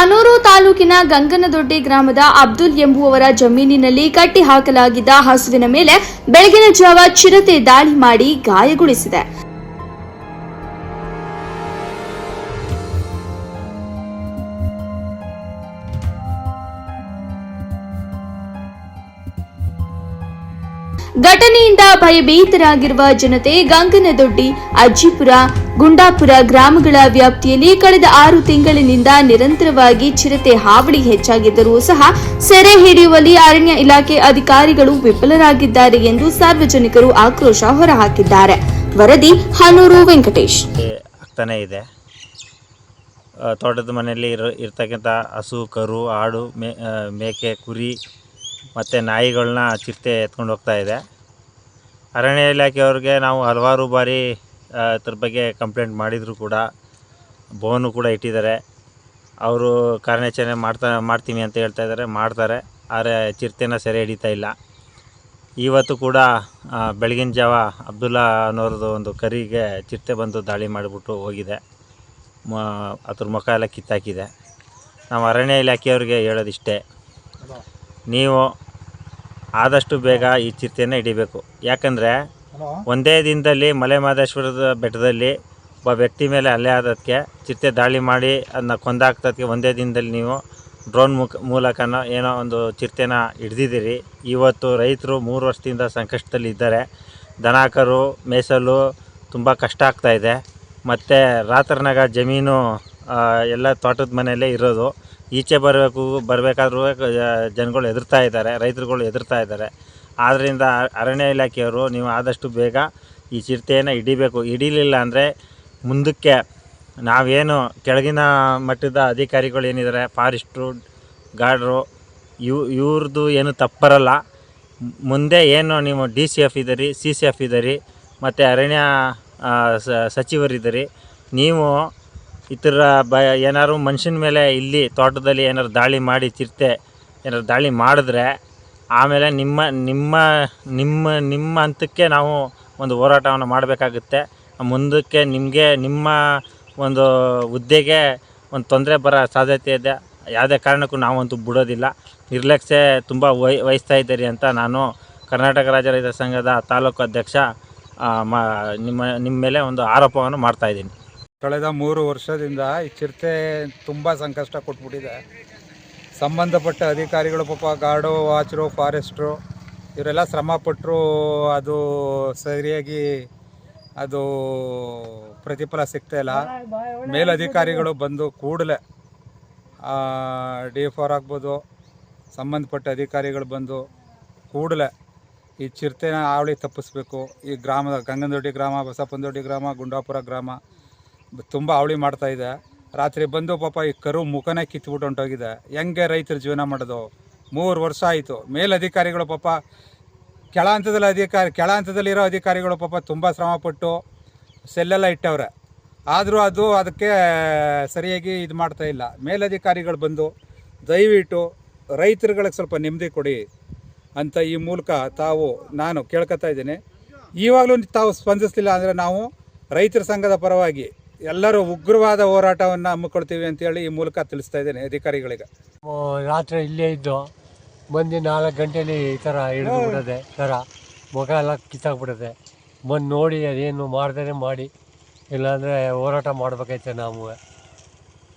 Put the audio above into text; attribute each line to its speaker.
Speaker 1: ಹಾನೂರು ತಾಲೂಕಿನ ಗಂಗನದೊಡ್ಡಿ ಗ್ರಾಮದ ಅಬ್ದುಲ್ ಎಂಬುವವರ ಜಮೀನಿನಲ್ಲಿ ಕಟ್ಟಿಹಾಕಲಾಗಿದ್ದ ಹಸುವಿನ ಮೇಲೆ ಬೆಳಗಿನ ಜಾವ ಚಿರತೆ ದಾಳಿ ಮಾಡಿ ಗಾಯಗೊಳಿಸಿದೆ. ಘಟನೆಯಿಂದ ಭಯಭೀತರಾಗಿರುವ ಜನತೆ ಗಂಗನದೊಡ್ಡಿ, ಅಜ್ಜಿಪುರ, ಗುಂಡಾಪುರ ಗ್ರಾಮಗಳ ವ್ಯಾಪ್ತಿಯಲ್ಲಿ ಕಳೆದ ಆರು ತಿಂಗಳಿನಿಂದ ನಿರಂತರವಾಗಿ ಚಿರತೆ ಹಾವಳಿ ಹೆಚ್ಚಾಗಿದ್ದರೂ ಸಹ ಸೆರೆ ಹಿಡಿಯುವಲ್ಲಿ ಅರಣ್ಯ ಇಲಾಖೆ ಅಧಿಕಾರಿಗಳು ವಿಫಲರಾಗಿದ್ದಾರೆ ಎಂದು ಸಾರ್ವಜನಿಕರು ಆಕ್ರೋಶ ಹೊರಹಾಕಿದ್ದಾರೆ. ವರದಿ ಹನೂರು ವೆಂಕಟೇಶ್.
Speaker 2: ಇದೆ. ತೋಟದ ಮನೆಯಲ್ಲಿ ಇರೋ, ಇರ್ತಕ್ಕಂಥ ಹಸು, ಕರು, ಆಡು ಮೇಕೆ, ಕುರಿ ಮತ್ತು ನಾಯಿಗಳನ್ನ ಚಿರತೆ ಎತ್ಕೊಂಡು ಹೋಗ್ತಾ ಇದೆ. ಅರಣ್ಯ ಇಲಾಖೆಯವ್ರಿಗೆ ನಾವು ಹಲವಾರು ಬಾರಿ ಅದ್ರ ಬಗ್ಗೆ ಕಂಪ್ಲೇಂಟ್ ಮಾಡಿದರೂ ಕೂಡ, ಬೋನು ಕೂಡ ಇಟ್ಟಿದ್ದಾರೆ. ಅವರು ಕಾರ್ಯಾಚರಣೆ ಮಾಡ್ತಾ, ಮಾಡ್ತೀನಿ ಅಂತ ಹೇಳ್ತಾ ಇದ್ದಾರೆ, ಮಾಡ್ತಾರೆ, ಆದರೆ ಚಿರತೆನ ಸೆರೆ ಹಿಡಿತಾ ಇಲ್ಲ. ಇವತ್ತು ಕೂಡ ಬೆಳಗಿನ ಜಾವ ಅಬ್ದುಲ್ಲಾ ಅನ್ನೋರದು ಒಂದು ಕರಿಗೆ ಚಿರತೆ ಬಂದು ದಾಳಿ ಮಾಡಿಬಿಟ್ಟು ಹೋಗಿದೆ. ಮ, ಅದ್ರ ಮುಖ ಎಲ್ಲ ಕಿತ್ತಾಕಿದೆ. ನಾವು ಅರಣ್ಯ ಇಲಾಖೆಯವ್ರಿಗೆ ಹೇಳೋದಿಷ್ಟೇ. ನೀವು ಆದಷ್ಟು ಬೇಗ ಈ ಚಿರತೆಯನ್ನು ಹಿಡಿಬೇಕು. ಯಾಕಂದರೆ ಒಂದೇ ದಿನದಲ್ಲಿ ಮಲೆ ಮಹದೇಶ್ವರದ ಬೆಟ್ಟದಲ್ಲಿ ಒಬ್ಬ ವ್ಯಕ್ತಿ ಮೇಲೆ ಅಲ್ಲೇ ಆದಕ್ಕೆ ಚಿರತೆ ದಾಳಿ ಮಾಡಿ ಅದನ್ನ ಕೊಂದಾಕ್ತದಕ್ಕೆ ಒಂದೇ ದಿನದಲ್ಲಿ ನೀವು ಡ್ರೋನ್ ಮುಖ ಮೂಲಕನೋ ಏನೋ ಒಂದು ಚಿರತೆನ ಹಿಡ್ದಿದ್ದೀರಿ. ಇವತ್ತು ರೈತರು ಮೂರು ವರ್ಷದಿಂದ ಸಂಕಷ್ಟದಲ್ಲಿ ಇದ್ದಾರೆ. ದನ ಮೇಸಲು ತುಂಬ ಕಷ್ಟ ಆಗ್ತಾ ಇದೆ. ಮತ್ತು ರಾತ್ರನಾಗ ಜಮೀನು ಎಲ್ಲ ತೋಟದ ಮನೆಯಲ್ಲೇ ಇರೋದು. ಈಚೆ ಬರಬೇಕು, ಬರಬೇಕಾದ್ರೂ ಜನಗಳು ಹೆದರ್ತಾ ಇದ್ದಾರೆ, ರೈತರುಗಳು ಹೆದರ್ತಾ ಇದ್ದಾರೆ. ಆದ್ದರಿಂದ ಅರಣ್ಯ ಇಲಾಖೆಯವರು ನೀವು ಆದಷ್ಟು ಬೇಗ ಈ ಚಿರತೆಯನ್ನು ಹಿಡಿಬೇಕು. ಹಿಡಿಲಿಲ್ಲ ಅಂದರೆ ಮುಂದಕ್ಕೆ ನಾವೇನು ಕೆಳಗಿನ ಮಟ್ಟದ ಅಧಿಕಾರಿಗಳು ಏನಿದ್ದಾರೆ, ಫಾರೆಸ್ಟ್ರು, ಗಾರ್ಡ್ರು, ಇವ್, ಇವ್ರದ್ದು ಏನು ತಪ್ಪರಲ್ಲ. ಮುಂದೆ ಏನು ನೀವು ಡಿ ಸಿ ಎಫ್ ಇದ್ದೀರಿ, ಸಿ ಸಿ ಎಫ್ ಇದ್ದೀರಿ, ಮತ್ತು ಅರಣ್ಯ ಸಚಿವರಿದ್ದೀರಿ, ನೀವು ಥರ ಬ ಏನಾದ್ರು ಮನುಷ್ಯನ ಮೇಲೆ ಇಲ್ಲಿ ತೋಟದಲ್ಲಿ ಏನಾದ್ರು ದಾಳಿ ಮಾಡಿ ಚಿರತೆ ಏನಾದ್ರು ದಾಳಿ ಮಾಡಿದ್ರೆ ಆಮೇಲೆ ನಿಮ್ಮ ನಿಮ್ಮ ನಿಮ್ಮ ನಿಮ್ಮ ಹಂತಕ್ಕೆ ನಾವು ಒಂದು ಹೋರಾಟವನ್ನು ಮಾಡಬೇಕಾಗುತ್ತೆ. ಮುಂದಕ್ಕೆ ನಿಮಗೆ ನಿಮ್ಮ ಒಂದು ಹುದ್ದೆಗೆ ಒಂದು ತೊಂದರೆ ಬರೋ ಸಾಧ್ಯತೆ ಇದೆ. ಯಾವುದೇ ಕಾರಣಕ್ಕೂ ನಾವಂತೂ ಬಿಡೋದಿಲ್ಲ. ನಿರ್ಲಕ್ಷ್ಯ ತುಂಬ ವಹಿ ವಹಿಸ್ತಾ ಇದ್ದೀರಿ ಅಂತ ನಾನು ಕರ್ನಾಟಕ ರಾಜ್ಯ ರೈತ ಸಂಘದ ತಾಲೂಕು ಅಧ್ಯಕ್ಷ ಮ, ನಿಮ್ಮ ನಿಮ್ಮ ಮೇಲೆ ಒಂದು ಆರೋಪವನ್ನು ಮಾಡ್ತಾಯಿದ್ದೀನಿ
Speaker 3: ಕಳೆದ ಮೂರು ವರ್ಷದಿಂದ ಈ ಚಿರತೆ ತುಂಬ ಸಂಕಷ್ಟ ಕೊಟ್ಬಿಟ್ಟಿದೆ. ಸಂಬಂಧಪಟ್ಟ ಅಧಿಕಾರಿಗಳು ಪಾಪ ಗಾರ್ಡು ವಾಚ್ರು ಫಾರೆಸ್ಟ್ರು, ಇವರೆಲ್ಲ ಶ್ರಮಪಟ್ಟರು ಅದು ಸರಿಯಾಗಿ ಅದು ಪ್ರತಿಫಲ ಸಿಗ್ತಾ ಇಲ್ಲ. ಮೇಲಧಿಕಾರಿಗಳು ಬಂದು ಕೂಡಲೇ ಡಿ ಫೋರ್ ಆಗ್ಬೋದು, ಸಂಬಂಧಪಟ್ಟ ಅಧಿಕಾರಿಗಳು ಬಂದು ಕೂಡಲೇ ಈ ಚಿರತೆನ ಆವಳಿ ತಪ್ಪಿಸ್ಬೇಕು. ಈ ಗ್ರಾಮದ ಗಂಗನದೊಡ್ಡಿ ಗ್ರಾಮ, ಬಸಪ್ಪನದೊಡ್ಡಿ ಗ್ರಾಮ, ಗುಂಡಾಪುರ ಗ್ರಾಮ ತುಂಬ ಅವಳಿ ಮಾಡ್ತಾ ಇದೆ. ರಾತ್ರಿ ಬಂದು ಪಾಪ ಈ ಕರು ಮುಖನೇ ಕಿತ್ಬಿಟ್ಟು ಹೊಂಟೋಗಿದೆ. ಹೆಂಗೆ ರೈತರು ಜೀವನ ಮಾಡೋದು? ಮೂರು ವರ್ಷ ಆಯಿತು. ಮೇಲಧಿಕಾರಿಗಳು ಪಾಪ ಕೆಳ ಹಂತದಲ್ಲಿ ಅಧಿಕಾರಿ, ಕೆಳ ಹಂತದಲ್ಲಿರೋ ಅಧಿಕಾರಿಗಳು ಪಾಪ ತುಂಬ ಶ್ರಮಪಟ್ಟು ಸೆಲ್ಲೆಲ್ಲ ಇಟ್ಟವ್ರೆ. ಆದರೂ ಅದು ಅದಕ್ಕೆ ಸರಿಯಾಗಿ ಇದು ಮಾಡ್ತಾ ಇಲ್ಲ. ಮೇಲಧಿಕಾರಿಗಳು ಬಂದು ದಯವಿಟ್ಟು ರೈತರುಗಳಿಗೆ ಸ್ವಲ್ಪ ನೆಮ್ಮದಿ ಕೊಡಿ ಅಂತ ಈ ಮೂಲಕ ತಾವು ನಾನು ಕೇಳ್ಕೊತಾ ಇದ್ದೀನಿ. ಇವಾಗಲೂ ತಾವು ಸ್ಪಂದಿಸ್ತಿಲ್ಲ ಅಂದರೆ ನಾವು ರೈತರ ಸಂಘದ ಪರವಾಗಿ ಎಲ್ಲರೂ ಉಗ್ರವಾದ ಹೋರಾಟವನ್ನು ಹಮ್ಮಿಕೊಳ್ತೀವಿ ಅಂತೇಳಿ ಈ ಮೂಲಕ ತಿಳಿಸ್ತಾ ಇದ್ದೇನೆ ಅಧಿಕಾರಿಗಳಿಗೆ.
Speaker 4: ರಾತ್ರಿ ಇಲ್ಲೇ ಇದ್ದು ಬಂದು ನಾಲ್ಕು ಗಂಟೆಲಿ ಈ ಥರ ಹಿಡಿದು ಬಿಡೋದೆ ಥರ ಮುಖ ಎಲ್ಲ ಕಿತ್ತಾಕ್ಬಿಡುತ್ತೆ ಬಂದು ನೋಡಿ ಅದೇನು ಮಾಡ್ದೇ ಮಾಡಿ, ಇಲ್ಲಾಂದರೆ ಹೋರಾಟ ಮಾಡಬೇಕೈತೆ ನಾವು.